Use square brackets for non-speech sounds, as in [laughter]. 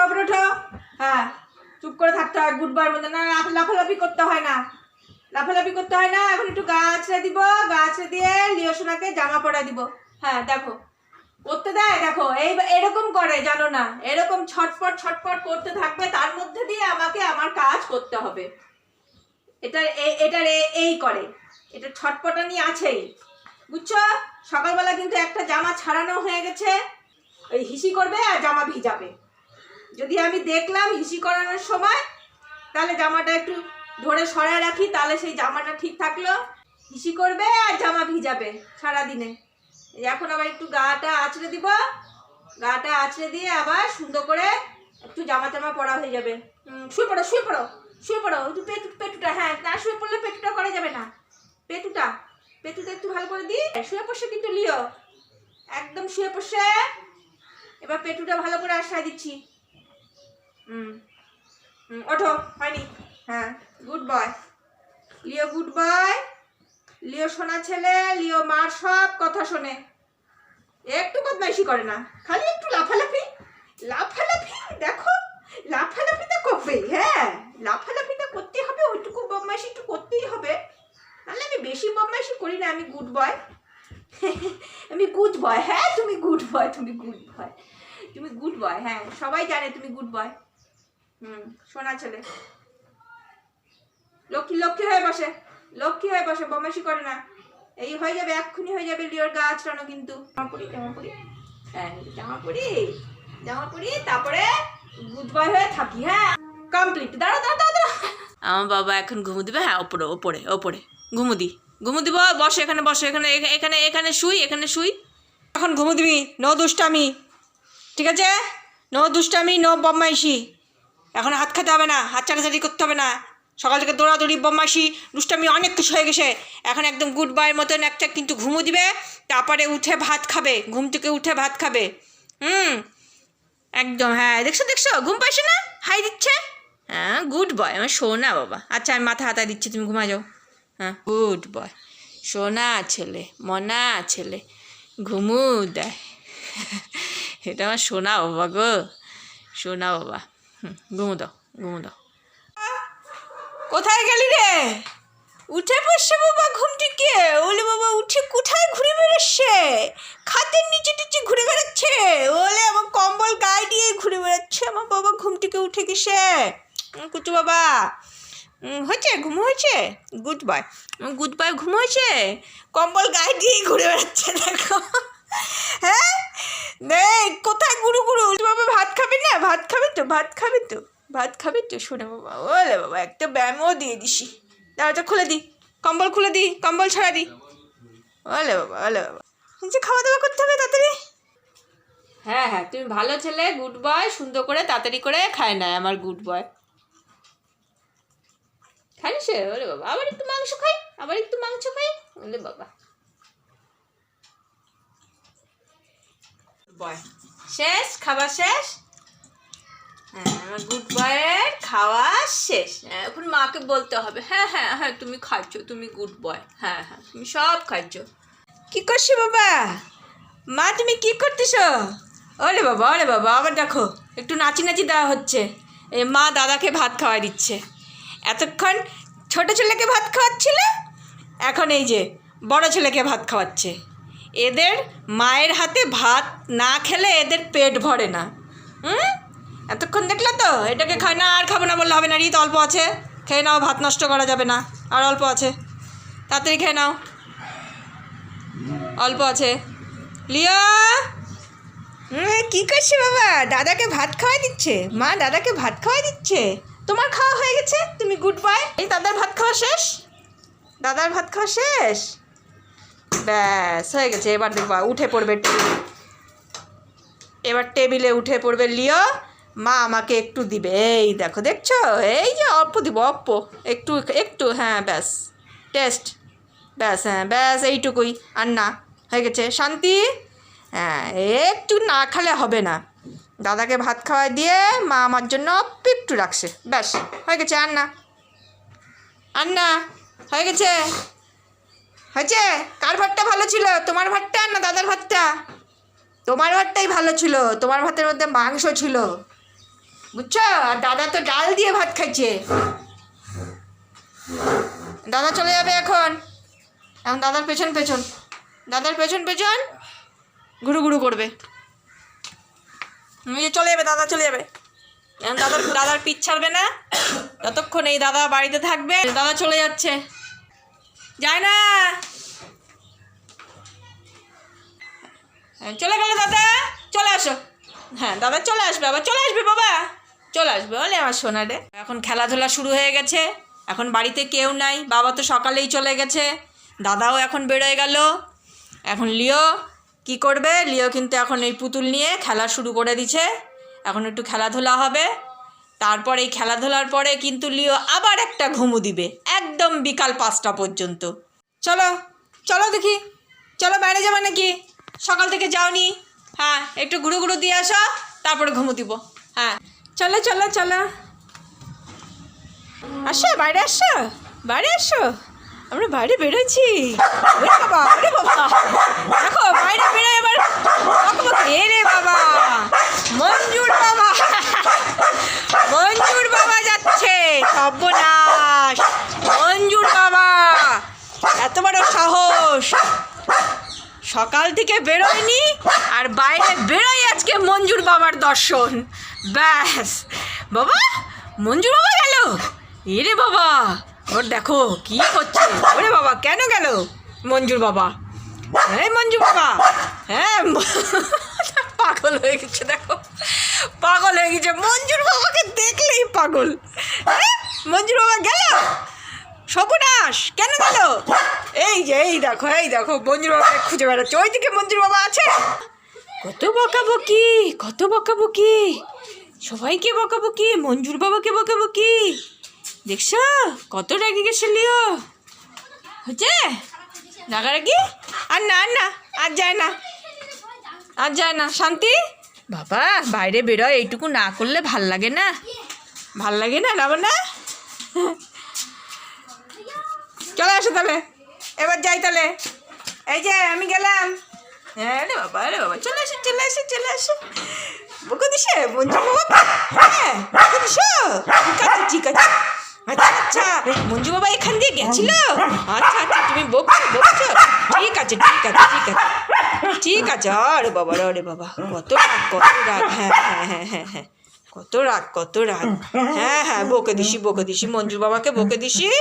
তারপরে ওঠো হ্যাঁ চুপ করে থাকতে হয় গুড বয়ের মধ্যে না, লাফ- লাফালাফি করতে হয় না। লাফালাফি করতে হয় না, এখন একটু গা আছড়ে দিব, গা আছড়ে দিয়ে লিও সোনাকে জামা পরা দিব। হ্যাঁ দেখো, করতে দেয়, দেখো, এই এরকম করে, জানো না, এরকম ছটপট ছটপট করতে থাকবে, তার মধ্যে দিয়ে আমাকে আমার কাজ করতে হবে। এটা এটার এ- এই করে, এটা ছটপটানি আছেই। বুঝছ? সকালবেলা কিন্তু একটা জামা ছাড়ানো হয়ে গেছে, ওই হিসি করবে আর জামা ভিজাবে। যদি আমি দেখলাম হিসি করানোর সময়, তাহলে জামাটা একটু ধরে সরায় রাখি, তাহলে সেই জামাটা ঠিক থাকল। হিসি করবে আর জামা ভিজাবে সারাদিনে। এখন আবার একটু গাটা আঁচড়ে দিব। গাটা আঁচড়ে দিয়ে আবার সুন্দর করে একটু জামা জামা পরা হয়ে যাবে। শুয়ে পড়ো শুয়ে পড়ো শুয়ে পড়ো। একটু পেটু পেটুটা হ্যাঁ না শুয়ে পড়লে পেটুটা করা যাবে না। পেটুটা পেটুটা একটু ভালো করে দিই। শুয়ে বসে কিন্তু লিও। একদম শুয়ে বসে এবার পেটুটা ভালো করে আশ্রয় দিচ্ছি। হুম। হুম, ওঠো, হয়নি। হ্যাঁ good boy Leo good boy Leo শোনা ছেলে, লিও মার সব কথা শোনে। একটু বদমাইশি করে না, খালি একটু লাফালাফি। লাফালাফি, দেখো, লাফালাফিটা করবে হ্যাঁ। লাফালাফিটা করতে হবে, ওইটুকু বদমাইশি একটু করতেই হবে। নাহলে আমি বেশি বদমাইশি করি না, আমি গুড বয় [laughs] আমি গুড বয় হ্যাঁ তুমি গুড বয় তুমি গুড বয় তুমি গুড বয় হ্যাঁ সবাই জানে তুমি গুড বয় হুম সোনা ছেলে। লক্ষ্মী লক্ষ্মী হয়ে বসে লক্ষ্মী হয়ে বসে বদমাইশি করে না। এই হয়ে যাবে এক্ষুনি হয়ে যাবে লিওর গা আচড়ানো কিন্তু। জামা পরি জামা হ্যাঁ পরি তারপরে গুড বয় হয়ে থাকি হ্যাঁ। কমপ্লিট দাঁড়া দাঁড়া দাঁড়া দাঁড়া আমার বাবা এখন ঘুমু দিবে হ্যাঁ ওপরে ওপরে ওপরে। ঘুমু দি ঘুমু দিব বসে এখানে বসে এখানে এখানে এখানে শুই এখানে শুই। এখন ঘুমো দিবি নো দুষ্টামি। ঠিক আছে? ন দুষ্টামি নো বদমাইশি। এখন হাত খেতে হবে না, হাত চাটাচাটি করতে হবে না। সকাল থেকে দৌড়াদৌড়ি, বদমাইশি, দুষ্টামি অনেক কিছু হয়ে গেছে। এখন একদম গুড বয়ের মতন একটা কিন্তু ঘুমো দিবে, তারপরে উঠে ভাত খাবে, ঘুম থেকে উঠে ভাত খাবে। হুম, একদম হ্যাঁ দেখছ দেখছ, ঘুম পাইছে না? হাই দিচ্ছে। হ্যাঁ গুড বয় আমার সোনা বাবা। আচ্ছা আমি মাথা হাতা দিচ্ছি, তুমি ঘুমা যাও। হ্যাঁ গুড বয় সোনা ছেলে, মনা ছেলে, ঘুমু দেয়। [laughs] এটা আমার সোনা বাবা গো, সোনা বাবা। হুম, ঘুমু দাও ঘুমু দাও। কোথায় গেলি রে? উঠে বসে বাবা ঘুম থেকে ওলে বাবা, উঠে কোথায় ঘুরে বেড়াচ্ছে? খাতের নিচে টিচে ঘুরে বেড়াচ্ছে? ওলে আমার কম্বল গায়ে দিয়ে ঘুরে বেড়াচ্ছে। আমার বাবা ঘুম থেকে উঠে গেছে। কুচু বাবা হয়েছে? ঘুম হয়েছে? Good boy. গুড বয়, ঘুম হয়েছে? কম্বল গায়ে দিয়ে ঘুরে বেড়াচ্ছে, দেখো হ্যাঁ নেই কোথায় গুরু গুরু বাবা ভাত খাবে না ভাত খাবে তো ভাত খাবে তো? ভাত খাবে তো? শোনে বাবা ওলে বাবা একটা ব্যায়ামও দিয়ে দিছি দরজা খুলে দি কম্বল খুলে দি কম্বল ছাড়া দি। ওলে বাবা ওলে বাবা। নিচে খাওয়া দাওয়া করতে হবে তাড়াতাড়ি? হ্যাঁ হ্যাঁ তুমি ভালো ছেলে গুড বয় সুন্দর করে তাড়াতাড়ি করে খায় না আমার গুড বয় খাই সে? ওরে বাবা আবার একটু মাংস খাই আবার একটু মাংস খাই ওলে বাবা। বয় শেষ? খাবার শেষ? হ্যাঁ আমার গুড বয়ের খাওয়া শেষ। হ্যাঁ, এখন মাকে বলতে হবে হ্যাঁ হ্যাঁ হ্যাঁ তুমি খাচ্ছ তুমি গুড বয় হ্যাঁ হ্যাঁ তুমি সব খাচ্ছ। কি করছ বাবা? মা তুমি কি করতেছ? ওরে বাবা ওরে বাবা আবার দেখো একটু নাচি নাচি দেওয়া হচ্ছে। এই মা দাদাকে ভাত খাওয়াই দিচ্ছে। এতক্ষণ ছোট ছেলেকে ভাত খাওয়াচ্ছিল? এখন এই যে বড় ছেলেকে ভাত খাওয়াচ্ছে। এদের মায়ের হাতে ভাত না খেলে এদের পেট ভরে না। হুম? এতক্ষণ দেখলে তো? এটাকে খায় না আর খাব না বললে হবে না রিত অল্প আছে। খেয়ে নাও ভাত নষ্ট করা যাবে না আর অল্প আছে। তাড়াতাড়ি খেয়ে নাও। অল্প আছে। লিয়া হুম কী করছে বাবা? দাদাকে ভাত খাওয়াই দিচ্ছে? মা দাদাকে ভাত খাওয়াই দিচ্ছে? তোমার খাওয়া হয়ে গেছে? তুমি গুড বাই এই দাদার ভাত খাওয়া শেষ? দাদার ভাত খাওয়া শেষ? ব্যাস হয়ে গেছে। এবার দেখবা উঠে পড়বে। টেবিলে এবার টেবিলে উঠে পড়বে লিও। মা আমাকে একটু দিবে। এই দেখো, দেখছ? এই যে অল্প দিব, অল্প। একটু একটু হ্যাঁ ব্যাস। টেস্ট। ব্যাস হ্যাঁ ব্যাস, এইটুকুই। আর না, হয়ে গেছে। শান্তি? হ্যাঁ একটু না খেলে হবে না। দাদাকে ভাত খাওয়াই দিয়ে মা আমার জন্য একটু রাখছে। ব্যাস, হয়ে গেছে। আর না। আর না, হয়ে গেছে। হয়েছে? কার ভাতটা ভালো ছিল? তোমার ভাতটা আর না দাদার ভাতটা? তোমার ভাতটাই ভালো ছিল। তোমার ভাতের মধ্যে মাংস ছিল। বুঝছ? আর দাদা তো ডাল দিয়ে ভাত খাইছে। দাদা চলে যাবে এখন। এখন দাদার পেছন পেছন। দাদার পেছন পেছন? ঘুরু ঘুরু করবে। যে চলে যাবে দাদা চলে যাবে। এখন দাদার দাদার পিঠ ছাড়বে না। যতক্ষণ এই দাদা বাড়িতে থাকবে দাদা চলে যাচ্ছে। যায় না। হ্যাঁ, চলে গেল দাদা। চলে আসো। হ্যাঁ দাদা চলে আসবে আবার চলে আসবে বাবা। চলে আসবে, বলে আমার সোনা রে এখন খেলাধুলা শুরু হয়ে গেছে। এখন বাড়িতে কেউ নাই, বাবা তো সকালেই চলে গেছে। দাদাও এখন বেরোয় গেল। এখন লিও কি করবে? লিও কিন্তু এখন এই পুতুল নিয়ে খেলা শুরু করে দিছে। এখন একটু খেলাধুলা হবে। তারপর এই খেলাধুলার পরে কিন্তু লিও আবার একটা ঘুমু দিবে, একদম বিকাল পাঁচটা পর্যন্ত। চলো চলো দেখি। চলো বাইরে যাবে নাকি? সকাল থেকে যাওনি। হ্যাঁ একটু ঘুরু ঘুরু দিয়ে আসো, তারপরে ঘুমু দিব। হ্যাঁ। চলো চলো চলো। আসো, বাইরে আসো বাইরে আসো। আমরা বাইরে বেরোচ্ছি। বাবা, ওরে বাবা। দেখো, বাইরে বেরোয় এবার। রে বাবা? মঞ্জুর বাবা। মঞ্জুর বাবা যাচ্ছে, সর্বনাশ। মঞ্জুর বাবা, এত বড় সাহস। সকাল থেকে বেরোয়নি, আর বাইরে বেরোয় আজকে মঞ্জুর বাবার দর্শন। ব্যাস। বাবা মঞ্জুর বাবা গেল। এরে বাবা, ওর দেখো কি করছে ওরে বাবা, কেন গেল? মঞ্জুর বাবা। হ্যাঁ মঞ্জু বাবা হ্যাঁ পাগল হয়ে গেছে, দেখো। পাগল হয়ে গেছে। মঞ্জুর বাবাকে দেখলেই পাগল? মঞ্জুর বাবা গেল? সর্বনাশ, কেন গেল? এই যে, এই দেখো এই দেখো, মঞ্জুর বাবাকে খুঁজে বেড়াচ্ছে। ওইদিকে মঞ্জুর বাবা আছে। কত বকাবকি কত বকাবকি। সবাইকে বকাবকি, মঞ্জুর বাবাকে বকাবকি। দেখছ, কত রেগে গেছে লিও। হচ্ছে? রাগারাগি? আর না না, আর যায় না, আর যায় না। শান্তি? বাবা, বাইরে বেরোয়, এইটুকু না করলে ভালো লাগে না। ভালো লাগে না না চলে আসো তাহলে। এবার যাই তাহলে। এই যে, আমি গেলাম। আচ্ছা আচ্ছা মঞ্জু বাবা এখান দিয়ে গেছিল আচ্ছা আচ্ছা তুমি বকছো বকছো ঠিক আছে ঠিক আছে ঠিক আছে ঠিক আছে আরে বাবা আরে বাবা কত রাগ কত রাগ হ্যাঁ হ্যাঁ হ্যাঁ হ্যাঁ হ্যাঁ কত রাগ কত রাগ হ্যাঁ হ্যাঁ বকে দিছি বকে দিছি মঞ্জু বাবাকে বকে দিছি